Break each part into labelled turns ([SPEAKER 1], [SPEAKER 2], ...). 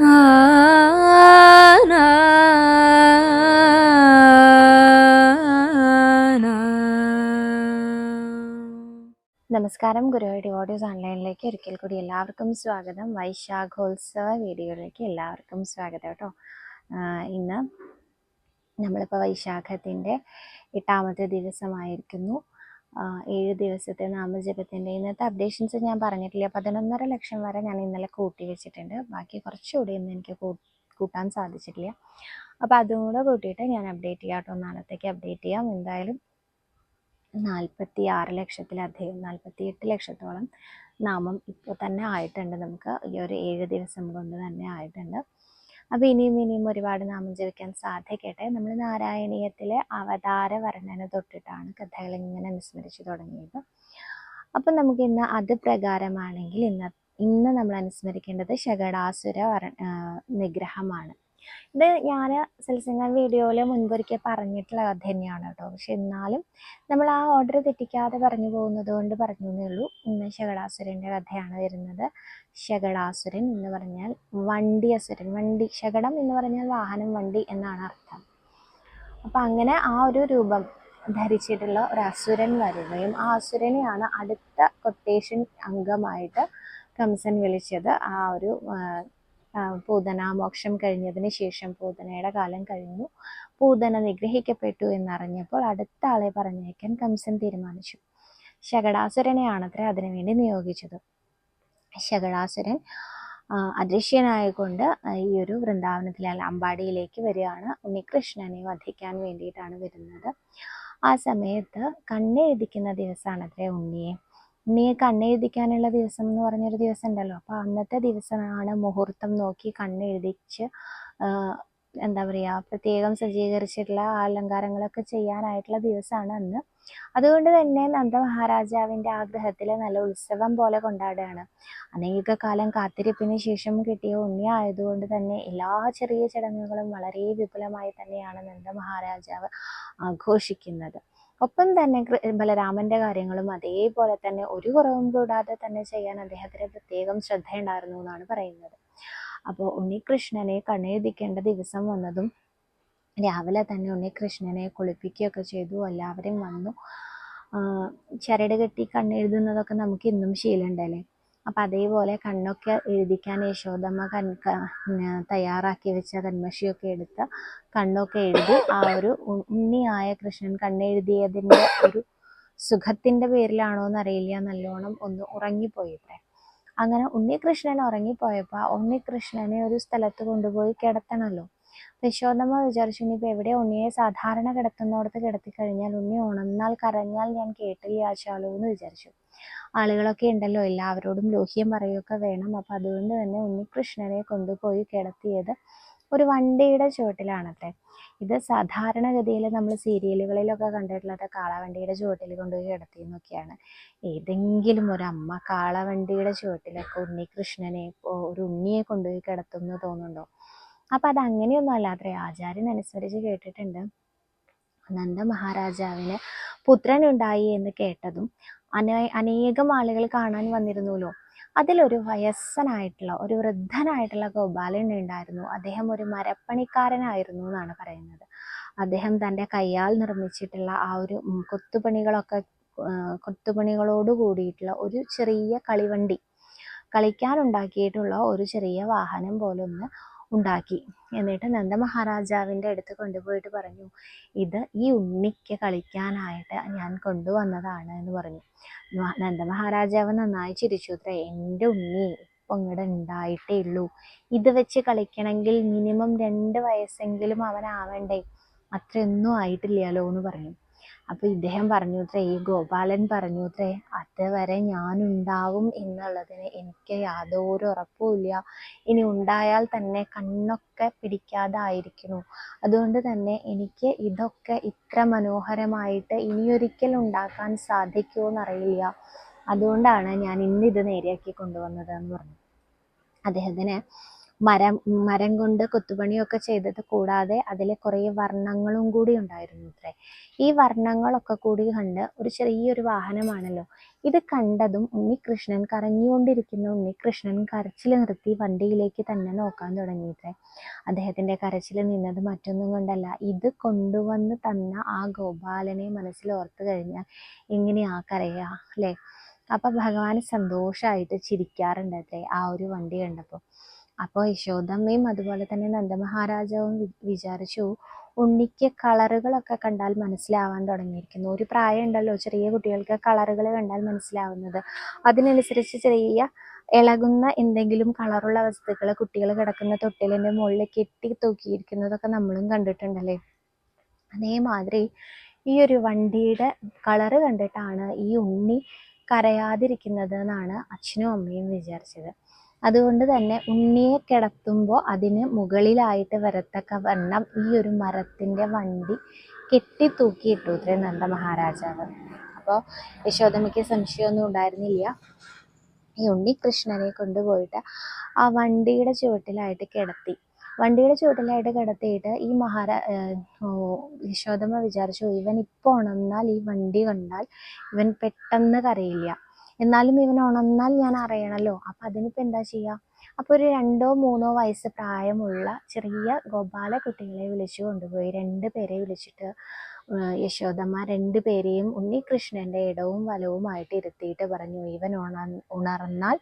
[SPEAKER 1] നമസ്കാരം ഗുരുവായൂരി ഓഡിയോസ് ഓൺലൈനിലേക്ക് ഒരിക്കൽ കൂടി എല്ലാവർക്കും സ്വാഗതം. വൈശാഖോത്സവ വീഡിയോയിലേക്ക് എല്ലാവർക്കും സ്വാഗതം കേട്ടോ. ഇന്ന് നമ്മളിപ്പോൾ വൈശാഖത്തിന്റെ എട്ടാമത്തെ ദിവസമായിരിക്കുന്നു. ഏഴ് ദിവസത്തെ നാമജപത്തിന്റെ ഇന്നത്തെ അപ്ഡേഷൻസ് ഞാൻ പറഞ്ഞിട്ടില്ല. പതിനൊന്നര ലക്ഷം വരെ ഞാൻ ഇന്നലെ കൂട്ടി വെച്ചിട്ടുണ്ട്. ബാക്കി കുറച്ചുകൂടി ഇന്ന് എനിക്ക് കൂട്ടാൻ സാധിച്ചിട്ടില്ല. അപ്പോൾ അതും കൂടെ കൂട്ടിയിട്ട് ഞാൻ അപ്ഡേറ്റ് ചെയ്യാം കേട്ടോ. നാളത്തേക്ക് അപ്ഡേറ്റ് ചെയ്യാം. എന്തായാലും നാൽപ്പത്തി ആറ് ലക്ഷത്തിലധികം നാൽപ്പത്തി എട്ട് ലക്ഷത്തോളം നാമം ഇപ്പോൾ തന്നെ ആയിട്ടുണ്ട് നമുക്ക്. ഈ ഒരു ഏഴ് ദിവസം കൊണ്ട് തന്നെ ആയിട്ടുണ്ട്. അപ്പോൾ ഇനിയും ഇനിയും ഒരുപാട് നാമം ജപിക്കാൻ സാധിക്കട്ടെ. നമ്മൾ നാരായണീയത്തിലെ അവതാര വർണന തൊട്ടിട്ടാണ് കഥകൾ ഇങ്ങനെ അനുസ്മരിച്ച് തുടങ്ങിയത്. അപ്പം നമുക്ക് ഇന്ന് അത് പ്രകാരമാണെങ്കിൽ ഇന്ന് ഇന്ന് നമ്മൾ അനുസ്മരിക്കേണ്ടത് ശകടാസുര വർ നിഗ്രഹമാണ്. ഇത് ഞാൻ സെൽസിംഗ വീഡിയോയിൽ മുൻപൊരിക്കൽ പറഞ്ഞിട്ടുള്ള കഥ തന്നെയാണ് കേട്ടോ. പക്ഷെ എന്നാലും നമ്മൾ ആ ഓർഡർ തെറ്റിക്കാതെ പറഞ്ഞു പോകുന്നത് കൊണ്ട് പറഞ്ഞു എന്നേ ഉള്ളൂ. ഇന്ന് ശകടാസുരന്റെ കഥയാണ് വരുന്നത്. ശകടാസുരൻ എന്ന് പറഞ്ഞാൽ വണ്ടി അസുരൻ. വണ്ടി ശകടം എന്ന് പറഞ്ഞാൽ വാഹനം വണ്ടി എന്നാണ് അർത്ഥം. അപ്പം അങ്ങനെ ആ ഒരു രൂപം ധരിച്ചിട്ടുള്ള ഒരു അസുരൻ വരികയും ആ അസുരനെയാണ് അടുത്ത കൊട്ടേഷൻ അംഗമായിട്ട് കംസൻ വിളിച്ചത്. ആ ഒരു ആ, ആ, പൂതന മോക്ഷം കഴിഞ്ഞതിന് ശേഷം പൂതനയുടെ കാലം കഴിഞ്ഞു. പൂതന നിഗ്രഹിക്കപ്പെട്ടു എന്നറിഞ്ഞപ്പോൾ അടുത്ത ആളെ പറഞ്ഞേക്കാൻ കംസൻ തീരുമാനിച്ചു. ശകടാസുരനെയാണത്രേ അതിനുവേണ്ടി നിയോഗിച്ചത്. ശകടാസുരൻ അദൃശ്യനായകൊണ്ട് ഈ ഒരു വൃന്ദാവനത്തിലെ അമ്പാടിയിലേക്ക് വരികയാണ്. ഉണ്ണികൃഷ്ണനെ വധിക്കാൻ വേണ്ടിയിട്ടാണ് വരുന്നത്. ആ സമയത്ത് കണ്ണെഴുതിക്കുന്ന ദിവസമാണത്രേ ഉണ്ണിയെ. ഉണ്ണിയെ കണ്ണെഴുതിക്കാനുള്ള ദിവസം എന്ന് പറഞ്ഞൊരു ദിവസം ഉണ്ടല്ലോ അപ്പോൾ അന്നത്തെ ദിവസമാണ് മുഹൂർത്തം നോക്കി കണ്ണെഴുതിച്ച് എന്താ പറയുക പ്രത്യേകം സജ്ജീകരിച്ചിട്ടുള്ള അലങ്കാരങ്ങളൊക്കെ ചെയ്യാനായിട്ടുള്ള ദിവസമാണ് അന്ന്. അതുകൊണ്ട് തന്നെ നന്ദ മഹാരാജാവിന്റെ ആഗ്രഹത്തിൽ നല്ല ഉത്സവം പോലെ കൊണ്ടാടുകയാണ്. അനേക കാലം കാത്തിരിപ്പിന് ശേഷം കിട്ടിയ ഉണ്ണി ആയതുകൊണ്ട് തന്നെ എല്ലാ ചെറിയ ചടങ്ങുകളും വളരെ വിപുലമായി തന്നെയാണ് നന്ദ മഹാരാജാവ് ആഘോഷിക്കുന്നത്. ഒപ്പം തന്നെ ബലരാമന്റെ കാര്യങ്ങളും അതേപോലെ തന്നെ ഒരു കുറവും കൂടാതെ തന്നെ ചെയ്യാൻ അദ്ദേഹത്തിന് പ്രത്യേകം ശ്രദ്ധയുണ്ടായിരുന്നു എന്നാണ് പറയുന്നത്. അപ്പോൾ ഉണ്ണികൃഷ്ണനെ കണ്ണെഴുതിക്കേണ്ട ദിവസം വന്നതും രാവിലെ തന്നെ ഉണ്ണികൃഷ്ണനെ കുളിപ്പിക്കുകയൊക്കെ ചെയ്തു. എല്ലാവരും വന്നു. ചരട് കെട്ടി കണ്ണെഴുതുന്നതൊക്കെ നമുക്ക് ഇന്നും ശീലമുണ്ടല്ലേ? അപ്പം അതേപോലെ കണ്ണൊക്കെ എഴുതിക്കാൻ യശോദമ്മ കൺ തയ്യാറാക്കി വെച്ച കൺമഷിയൊക്കെ എടുത്ത് കണ്ണൊക്കെ എഴുതി ആ ഒരു ഉണ്ണിയായ കൃഷ്ണൻ കണ്ണെഴുതിയതിന്റെ ഒരു സുഖത്തിന്റെ പേരിലാണോ എന്നറിയില്ല. നല്ലോണം ഒന്ന് ഉറങ്ങിപ്പോയിട്ടെ. അങ്ങനെ ഉണ്ണികൃഷ്ണൻ ഉറങ്ങിപ്പോയപ്പോൾ ഉണ്ണികൃഷ്ണനെ ഒരു സ്ഥലത്ത് കൊണ്ടുപോയി കിടത്തണമല്ലോ യശോദമ്മ വിചാരിച്ചു ഇനിയിപ്പോൾ എവിടെ ഉണ്ണിയെ സാധാരണ കിടത്തുന്നോടത്ത് കിടത്തി കഴിഞ്ഞാൽ ഉണ്ണി ഉണർന്നാൽ കരഞ്ഞാൽ ഞാൻ കേട്ടില്ല ആശാലോ എന്ന് വിചാരിച്ചു. ആളുകളൊക്കെ ഉണ്ടല്ലോ എല്ലാവരോടും ലോഹ്യം പറയുകയൊക്കെ വേണം. അപ്പം അതുകൊണ്ട് തന്നെ ഉണ്ണികൃഷ്ണനെ കൊണ്ടുപോയി കിടത്തിയത് ഒരു വണ്ടിയുടെ ചുവട്ടിലാണത്രേ. ഇത് സാധാരണഗതിയിൽ നമ്മൾ സീരിയലുകളിലൊക്കെ കണ്ടിട്ടുള്ളത് കാളവണ്ടിയുടെ ചുവട്ടിൽ കൊണ്ടുപോയി കിടത്തി എന്നൊക്കെയാണ് ഏതെങ്കിലും ഒരു അമ്മ കാളവണ്ടിയുടെ ചുവട്ടിലൊക്കെ ഉണ്ണികൃഷ്ണനെ ഒരു ഉണ്ണിയെ കൊണ്ടുപോയി കിടത്തുന്നു തോന്നുന്നുണ്ടോ? അപ്പം അത് അങ്ങനെയൊന്നും അല്ല അത്രേ ആചാര്യൻ അനുസരിച്ച് കേട്ടിട്ടുണ്ട്. നന്ദ മഹാരാജാവിന് പുത്രനുണ്ടായി എന്ന് കേട്ടതും അനേ അനേകം ആളുകൾ കാണാൻ വന്നിരുന്നുല്ലോ. അതിലൊരു വയസ്സനായിട്ടുള്ള ഒരു വൃദ്ധനായിട്ടുള്ള ഗോപാലൻ ഉണ്ടായിരുന്നു. അദ്ദേഹം ഒരു മരപ്പണിക്കാരനായിരുന്നു എന്നാണ് പറയുന്നത്. അദ്ദേഹം തന്റെ കയ്യാൽ നിർമ്മിച്ചിട്ടുള്ള ആ ഒരു കൊത്തുപണികളൊക്കെ കൊത്തുപണികളോട് കൂടിയിട്ടുള്ള ഒരു ചെറിയ കളിവണ്ടി കളിക്കാനുണ്ടാക്കിയിട്ടുള്ള ഒരു ചെറിയ വാഹനം പോലെ ഒന്ന് ഉണ്ടാക്കി. എന്നിട്ട് നന്ദ മഹാരാജാവിന്റെ അടുത്ത് കൊണ്ടുപോയിട്ട് പറഞ്ഞു ഇത് ഈ ഉണ്ണിക്ക് കളിക്കാനായിട്ട് ഞാൻ കൊണ്ടുവന്നതാണ് എന്ന് പറഞ്ഞു. നന്ദ മഹാരാജാവ് നന്നായി ചിരിച്ചു. അത്ര എന്റെ ഉണ്ണി ഇപ്പം ഇങ്ങോട്ട് ഉണ്ടായിട്ടേ ഉള്ളൂ ഇത് വെച്ച് കളിക്കണമെങ്കിൽ മിനിമം രണ്ട് വയസ്സെങ്കിലും അവനാവണ്ടേ? അത്രയൊന്നും ആയിട്ടില്ലല്ലോ എന്ന് പറഞ്ഞു. അപ്പൊ ഇദ്ദേഹം പറഞ്ഞു അത്രേ ഈ ഗോപാലൻ പറഞ്ഞു അത്രേ അതുവരെ ഞാനുണ്ടാവും എന്നുള്ളതിന് എനിക്ക് യാതൊരു ഉറപ്പുമില്ല ഇനി ഉണ്ടായാൽ തന്നെ കണ്ണൊക്കെ പിടിക്കാതെ ആയിരിക്കുന്നു അതുകൊണ്ട് തന്നെ എനിക്ക് ഇതൊക്കെ ഇത്ര മനോഹരമായിട്ട് ഇനിയൊരിക്കൽ ഉണ്ടാക്കാൻ സാധിക്കുമോ എന്നറിയില്ല. അതുകൊണ്ടാണ് ഞാൻ ഇന്ന് ഇത് നേരെയാക്കി കൊണ്ടുവന്നത് എന്ന് പറഞ്ഞു. അദ്ദേഹത്തിന് മരം മരം കൊണ്ട് കൊത്തുപണിയൊക്കെ ചെയ്തത് കൂടാതെ അതിൽ കുറേ വർണങ്ങളും കൂടി ഉണ്ടായിരുന്നു അത്രേ. ഈ വർണങ്ങളൊക്കെ കൂടി കണ്ട് ഒരു ചെറിയൊരു വാഹനമാണല്ലോ. ഇത് കണ്ടതും ഉണ്ണികൃഷ്ണൻ കരഞ്ഞുകൊണ്ടിരിക്കുന്ന ഉണ്ണികൃഷ്ണൻ കരച്ചിൽ നിർത്തി വണ്ടിയിലേക്ക് തന്നെ നോക്കാൻ തുടങ്ങിയിത്രേ അദ്ദേഹത്തിന്റെ കരച്ചിൽ നിന്നത് മറ്റൊന്നും കൊണ്ടല്ല. ഇത് കൊണ്ടുവന്ന് തന്ന ആ ഗോപാലനെ മനസ്സിൽ ഓർത്തു കഴിഞ്ഞാൽ എങ്ങനെയാ കരയാ അല്ലേ? അപ്പൊ ഭഗവാൻ സന്തോഷമായിട്ട് ചിരിക്കാറുണ്ട് അത്രേ ആ ഒരു വണ്ടി കണ്ടപ്പോൾ. അപ്പോൾ യശോദമ്മയും അതുപോലെ തന്നെ നന്ദമഹാരാജാവും വിചാരിച്ചു ഉണ്ണിക്ക് കളറുകളൊക്കെ കണ്ടാൽ മനസ്സിലാവാൻ തുടങ്ങിയിരിക്കുന്നു. ഒരു പ്രായം ഉണ്ടല്ലോ ചെറിയ കുട്ടികൾക്ക് കളറുകൾ കണ്ടാൽ മനസ്സിലാവുന്നത്. അതിനനുസരിച്ച് ചെറിയ ഇളകുന്ന എന്തെങ്കിലും കളറുള്ള വസ്തുക്കൾ കുട്ടികൾ കിടക്കുന്ന തൊട്ടിലിന്റെ മുകളിൽ കെട്ടി തൂക്കിയിരിക്കുന്നതൊക്കെ നമ്മളും കണ്ടിട്ടുണ്ടല്ലേ? അതേമാതിരി ഈ ഒരു വണ്ടിയുടെ കളറ് കണ്ടിട്ടാണ് ഈ ഉണ്ണി കരയാതിരിക്കുന്നത് എന്നാണ് അച്ഛനും അമ്മയും വിചാരിച്ചത്. അതുകൊണ്ട് തന്നെ ഉണ്ണിയെ കിടത്തുമ്പോൾ അതിന് മുകളിലായിട്ട് വരത്തക്ക വണ്ണം ഈ ഒരു മരത്തിന്റെ വണ്ടി കെട്ടി തൂക്കിയിട്ടു ഇത്രേ നന്ദ മഹാരാജാവ്. അപ്പോൾ യശോദമ്മയ്ക്ക് സംശയമൊന്നും ഉണ്ടായിരുന്നില്ല. ഈ ഉണ്ണി കൃഷ്ണനെ കൊണ്ടുപോയിട്ട് ആ വണ്ടിയുടെ ചുവട്ടിലായിട്ട് കിടത്തി. വണ്ടിയുടെ ചുവട്ടിലായിട്ട് കിടത്തിയിട്ട് ഈ മഹാരാ യശോദമ്മ വിചാരിച്ചു ഇവൻ ഇപ്പോൾ ഉണർന്നാൽ ഈ വണ്ടി കണ്ടാൽ ഇവൻ പെട്ടെന്ന് കരയില്ല. എന്നാലും ഇവൻ ഉണർന്നാൽ ഞാൻ അറിയണല്ലോ. അപ്പം അതിനിപ്പോൾ എന്താ ചെയ്യുക അപ്പോൾ ഒരു രണ്ടോ മൂന്നോ വയസ്സ് പ്രായമുള്ള ചെറിയ ഗോപാല കുട്ടികളെ വിളിച്ചു കൊണ്ടുപോയി. രണ്ട് പേരെ വിളിച്ചിട്ട് യശോദമ്മ രണ്ടുപേരെയും ഉണ്ണികൃഷ്ണന്റെ ഇടവും വലവുമായിട്ട് ഇരുത്തിയിട്ട് പറഞ്ഞു ഇവൻ ഉണർ ഉണർന്നാൽ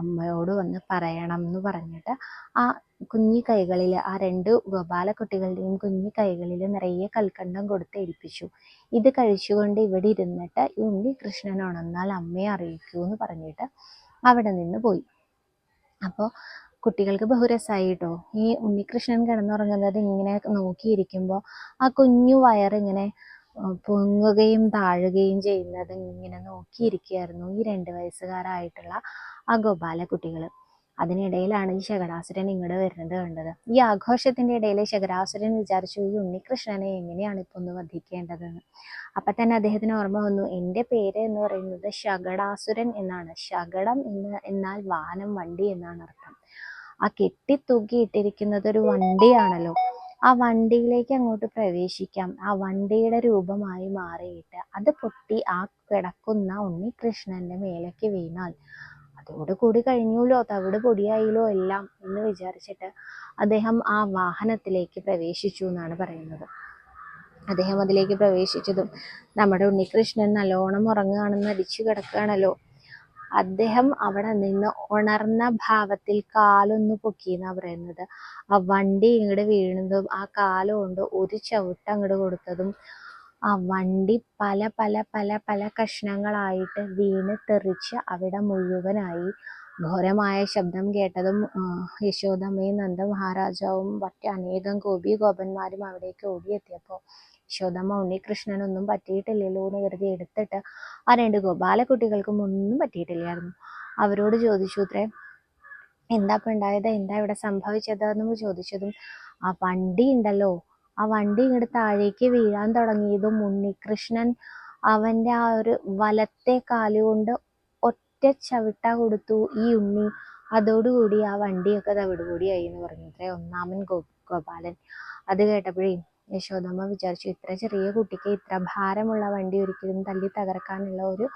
[SPEAKER 1] അമ്മയോട് വന്ന് പറയണം എന്ന് പറഞ്ഞിട്ട് ആ കുഞ്ഞി കൈകളിൽ ആ രണ്ട് ഗോപാല കുട്ടികളുടെയും കുഞ്ഞി കൈകളിൽ നിറയെ കൽക്കണ്ടം കൊടുത്ത് ഏൽപ്പിച്ചു. ഇത് കഴിച്ചുകൊണ്ട് ഇവിടെ ഇരുന്നിട്ട് ഈ ഉണ്ണികൃഷ്ണൻ ഉണർന്നാൽ അമ്മയെ അറിയിക്കൂ എന്ന് പറഞ്ഞിട്ട് അവിടെ നിന്ന് പോയി. അപ്പോൾ കുട്ടികൾക്ക് ബഹുരസമായി കേട്ടോ ഈ ഉണ്ണികൃഷ്ണൻ കിടന്നുറങ്ങുന്നത് ഇങ്ങനെ നോക്കിയിരിക്കുമ്പോൾ ആ കുഞ്ഞു വയറിങ്ങനെ പൊങ്ങുകയും താഴുകയും ചെയ്യുന്നത് ഇങ്ങനെ നോക്കിയിരിക്കുകയായിരുന്നു ഈ രണ്ട് വയസ്സുകാരായിട്ടുള്ള ആ ഗോപാല കുട്ടികൾ അതിനിടയിലാണ് ഈ ശകടാസുരൻ ഇങ്ങോട്ട് വരുന്നത് കണ്ടത്. ഈ ആഘോഷത്തിന്റെ ഇടയിൽ ശകടാസുരൻ വിചാരിച്ചു ഈ ഉണ്ണികൃഷ്ണനെ എങ്ങനെയാണ് ഇപ്പൊ ഒന്ന് വധിക്കേണ്ടതെന്ന്. അപ്പൊ തന്നെ അദ്ദേഹത്തിന് ഓർമ്മ വന്നു എന്റെ പേര് എന്ന് പറയുന്നത് ശകടാസുരൻ എന്നാണ്. ശകടം എന്ന് എന്നാൽ വാനം വണ്ടി എന്നാണ് അർത്ഥം. ആ കെട്ടിത്തൂക്കിയിട്ടിരിക്കുന്നത് ഒരു വണ്ടിയാണല്ലോ. ആ വണ്ടിയിലേക്ക് അങ്ങോട്ട് പ്രവേശിക്കാം. ആ വണ്ടിയുടെ രൂപമായി മാറിയിട്ട് അത് പൊട്ടി ആ കിടക്കുന്ന ഉണ്ണി കൃഷ്ണന്റെ മേലേക്ക് വീണാൽ അതോട് കൂടി കഴിഞ്ഞുല്ലോ തവിട് പൊടിയായില്ലോ എല്ലാം എന്ന് വിചാരിച്ചിട്ട് അദ്ദേഹം ആ വാഹനത്തിലേക്ക് പ്രവേശിച്ചു എന്നാണ് പറയുന്നത്. അദ്ദേഹം അതിലേക്ക് പ്രവേശിച്ചതും നമ്മുടെ ഉണ്ണികൃഷ്ണൻ നല്ലോണം ഉറങ്ങുകയാണെന്ന് അടിച്ചു കിടക്കുകയാണല്ലോ. അദ്ദേഹം അവിടെ നിന്ന് ഉണർന്ന ഭാവത്തിൽ കാലൊന്ന് പൊക്കിയെന്നാണ് പറയുന്നത്. ആ വണ്ടി ഇങ്ങോട്ട് വീണതും ആ കാലുകൊണ്ട് ഒരു ചവിട്ട് അങ്ങോട്ട് കൊടുത്തതും ആ വണ്ടി പല പല പല പല കഷ്ണങ്ങളായിട്ട് വീണ് തെറിച്ച് അവിടെ മുഴുവനായി. ഘോരമായ ശബ്ദം കേട്ടതും യശോദമ്മയും നന്ദ മഹാരാജാവും മറ്റ് അനേകം ഗോപി ഗോപന്മാരും അവിടേക്ക് ഓടിയെത്തിയപ്പോൾ യശോദമ്മ ഉണ്ണികൃഷ്ണനൊന്നും പറ്റിയിട്ടില്ലല്ലോ എന്ന് കരുതി എടുത്തിട്ട് ആ രണ്ട് ഗോപാലക്കുട്ടികൾക്കും ഒന്നും പറ്റിയിട്ടില്ലായിരുന്നു. അവരോട് ചോദിച്ചു അത്രേ എന്താ ഇപ്പം ഉണ്ടായത്? എന്താ ഇവിടെ സംഭവിച്ചത്? എന്ന് ചോദിച്ചതും ആ വണ്ടി ഉണ്ടല്ലോ. ആ വണ്ടി ഇങ്ങോട്ട് താഴേക്ക് വീഴാൻ തുടങ്ങിയതും ഉണ്ണികൃഷ്ണൻ അവന്റെ ആ ഒരു വലത്തെ കാലുകൊണ്ട് ഒറ്റ ചവിട്ട കൊടുത്തു ഈ ഉണ്ണി. അതോടുകൂടി ആ വണ്ടിയൊക്കെ തവിടുപൊടിയായി എന്ന് പറഞ്ഞു അത്രേ ഒന്നാമൻ ഗോ ഗോപാലൻ. അത് കേട്ടപ്പോഴേ യശോദമ്മ വിചാരിച്ചു ഇത്ര ചെറിയ കുട്ടിക്ക് ഇത്ര ഭാരമുള്ള വണ്ടി ഒരിക്കലും തല്ലി തകർക്കാനുള്ള ഒരു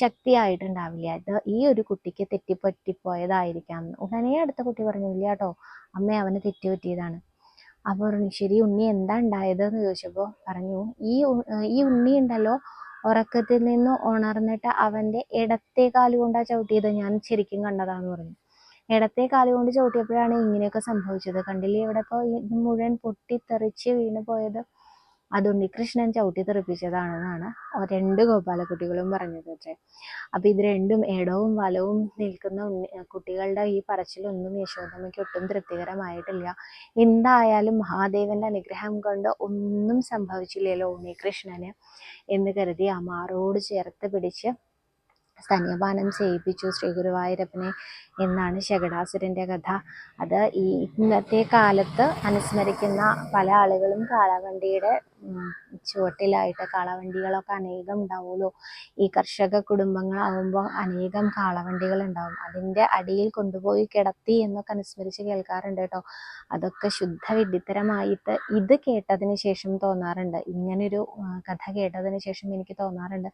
[SPEAKER 1] ശക്തിയായിട്ടുണ്ടാവില്ല. ഇത് ഈ ഒരു കുട്ടിക്ക് തെറ്റിപ്പറ്റിപ്പോയതായിരിക്കാം. ഉടനെ അടുത്ത കുട്ടി പറഞ്ഞു ഇല്ല കേട്ടോ അമ്മ അവന് തെറ്റുപറ്റിയതാണ്. അപ്പോൾ പറഞ്ഞു ശരി ഉണ്ണി എന്താ ഉണ്ടായത് എന്ന് ചോദിച്ചപ്പോൾ പറഞ്ഞു ഈ ഈ ഉണ്ണി ഉണ്ടല്ലോ ഉറക്കത്തിൽ നിന്ന് ഉണർന്നിട്ട് അവന്റെ ഇടത്തെ കാലുകൊണ്ടാണ് ചവിട്ടിയത് ഞാൻ ശരിക്കും കണ്ടതാന്ന് പറഞ്ഞു. ഇടത്തെ കാലുകൊണ്ട് ചവിട്ടിയപ്പോഴാണ് ഇങ്ങനെയൊക്കെ സംഭവിച്ചത്. കണ്ടില്ലേ ഇവിടെ ഇപ്പോൾ ഇത് മുഴുവൻ പൊട്ടിത്തെറിച്ച് വീണ് പോയത്? അത് ഉണ്ണികൃഷ്ണൻ ചവിട്ടി തെറിപ്പിച്ചതാണെന്നാണ് രണ്ട് ഗോപാലക്കുട്ടികളും പറഞ്ഞത് അത്രേ. അപ്പം ഇത് രണ്ടും ഇടവും വലവും നിൽക്കുന്ന കുട്ടികളുടെ ഈ പറച്ചിലൊന്നും യശോദമ്മയ്ക്ക് ഒട്ടും തൃപ്തികരമായിട്ടില്ല. എന്തായാലും മഹാദേവന്റെ അനുഗ്രഹം കൊണ്ട് ഒന്നും സംഭവിച്ചില്ലല്ലോ ഉണ്ണികൃഷ്ണന് എന്ന് കരുതി അമാറോട് ചേർത്ത് പിടിച്ച് സ്തന്യപാനം ചെയ്യിപ്പിച്ചു ശ്രീ ഗുരുവായൂരപ്പനെ എന്നാണ് ശകടാസുരന്റെ കഥ. അത് ഈ ഇന്നത്തെ കാലത്ത് അനുസ്മരിക്കുന്ന പല ആളുകളും കാളവണ്ടിയുടെ ചുവട്ടിലായിട്ട് കാളവണ്ടികളൊക്കെ അനേകം ഉണ്ടാവുമല്ലോ. ഈ കർഷക കുടുംബങ്ങളാവുമ്പോൾ അനേകം കാളവണ്ടികൾ ഉണ്ടാവും അതിന്റെ അടിയിൽ കൊണ്ടുപോയി കിടത്തി എന്നൊക്കെ അനുസ്മരിച്ച് കേൾക്കാറുണ്ട് കേട്ടോ. അതൊക്കെ ശുദ്ധ വിഡിത്തരമായിട്ട് ഇത് കേട്ടതിന് ശേഷം തോന്നാറുണ്ട്. ഇങ്ങനൊരു കഥ കേട്ടതിന് ശേഷം എനിക്ക് തോന്നാറുണ്ട്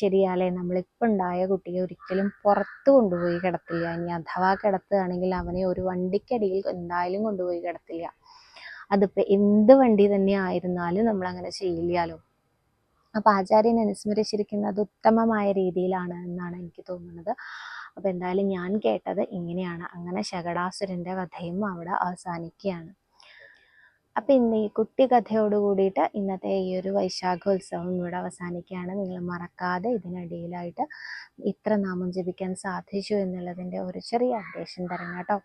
[SPEAKER 1] ശരിയാലേ നമ്മളിപ്പോൾ ഉണ്ടായ കുട്ടിയെ ഒരിക്കലും പുറത്ത് കൊണ്ടുപോയി കിടത്തില്ല. ഇനി അഥവാ കിടത്തുകയാണെങ്കിൽ അവനെ ഒരു വണ്ടിക്കടിയിൽ എന്തായാലും കൊണ്ടുപോയി കിടത്തില്ല. അതിപ്പോൾ എന്ത് വണ്ടി തന്നെ ആയിരുന്നാലും നമ്മൾ അങ്ങനെ ചെയ്യില്ലാലോ അപ്പോൾ ആചാര്യൻ അനുസ്മരിച്ചിരിക്കുന്നത് ഉത്തമമായ രീതിയിലാണ് എന്നാണ് എനിക്ക് തോന്നുന്നത്. അപ്പോൾ എന്തായാലും ഞാൻ കേട്ടത് ഇങ്ങനെയാണ്. അങ്ങനെ ശകടാസുരന്റെ കഥയും അവിടെ അവസാനിക്കുകയാണ്. അപ്പം ഇന്ന് ഈ കുട്ടി കഥയോട് കൂടിയിട്ട് ഇന്നത്തെ ഈ ഒരു വൈശാഖോത്സവം ഇവിടെ അവസാനിക്കുകയാണ്. നിങ്ങൾ മറക്കാതെ ഇതിനിടയിലായിട്ട് ഇത്ര നാമം ജപിക്കാൻ സാധിച്ചു എന്നുള്ളതിന്റെ ഒരു ചെറിയ അപ്ഡേഷൻ തരണം കേട്ടോ.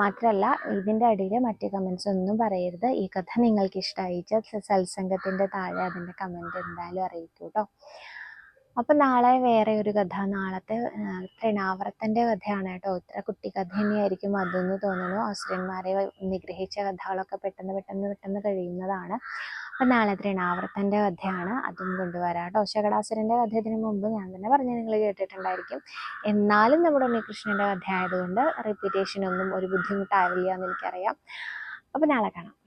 [SPEAKER 1] മാത്രമല്ല ഇതിന്റെ അടിയിൽ മറ്റു കമൻസ് ഒന്നും പറയരുത്. ഈ കഥ നിങ്ങൾക്ക് ഇഷ്ടമായിച്ച സത്സംഗത്തിന്റെ താഴെ അതിന്റെ കമന്റ് എന്തായാലും അറിയിക്കൂ കേട്ടോ. അപ്പം നാളെ വേറെ ഒരു കഥ. നാളത്തെ തൃണാവർത്തന്റെ കഥയാണ് കേട്ടോ. ഇത്ര കുട്ടി കഥ തന്നെയായിരിക്കും അതെന്ന് തോന്നുന്നു. അസുരന്മാരെ നിഗ്രഹിച്ച കഥകളൊക്കെ പെട്ടെന്ന് പെട്ടെന്ന് പെട്ടെന്ന് കഴിയുന്നതാണ്. അപ്പം നാളെ തൃണാവർത്തന്റെ കഥയാണ്. അതും കൊണ്ടുവരാം കേട്ടോ. ശകടാസുരന്റെ കഥ ഇതിനു മുമ്പ് ഞാൻ തന്നെ പറഞ്ഞു നിങ്ങൾ കേട്ടിട്ടുണ്ടായിരിക്കും. എന്നാലും നമ്മുടെ ഉണ്ണികൃഷ്ണന്റെ കഥ ആയതുകൊണ്ട് റിപ്പീറ്റേഷൻ ഒന്നും ഒരു ബുദ്ധിമുട്ടാവില്ല എന്ന് എനിക്കറിയാം. അപ്പം നാളെ കാണാം.